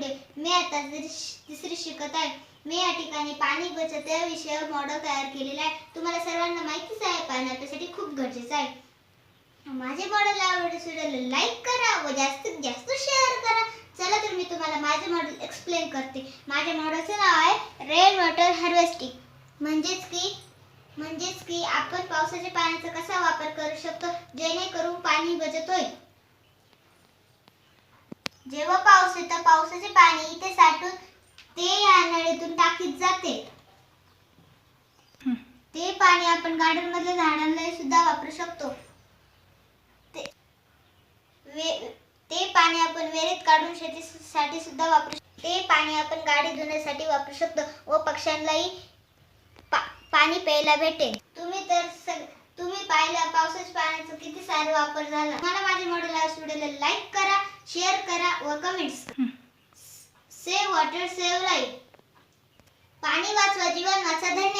पांडे मी आता तिसरी शिकत आहे. मी या ठिकाणी पाणी बचत या विषयावर मॉडेल तयार केलेला आहे. तुम्हाला सर्वांना माहितीच आहे पाणी आपल्यासाठी खूप गरजेचं आहे. माझे मॉडेल आवडल्यास व्हिडिओला लाईक करा व जास्तीत जास्त शेअर करा. चला तर मी तुम्हाला माझे मॉडेल एक्सप्लेन करते. माझ्या मॉडेलचं नाव आहे रेन वॉटर हार्वेस्टिंग म्हणजेच की म्हणजेच की आपण पावसाच्या पाण्याचा कसा वापर करू शकतो? जेणेकरून पाणी बचत होईल. जेव्हा पाऊस येतो पावसाचे पाणी इथे साठून ते या नळीतून टाकीत जाते. ते पाणी आपण गार्डन मधल्या झाडांना सुद्धा वापरू शकतो. ते वे- ते पाणी आपण वेळेत काढून शेतीसाठी सुद्धा वापरू शकतो ते पाणी आपण गाडी धुण्यासाठी वापरू शकतो व पक्ष्यांनाही पा- पाणी प्यायला भेटेल तुम्ही तर सग तुम्ही पाहिलं पावसाच्या पाण्याचा किती सारा वापर झाला. मला माझ्या मॉडेल व्हिडिओला लाईक करा. शेअर करा व comments save water save life पाणी वाचवा जीवन वाचा. धन्यवाद.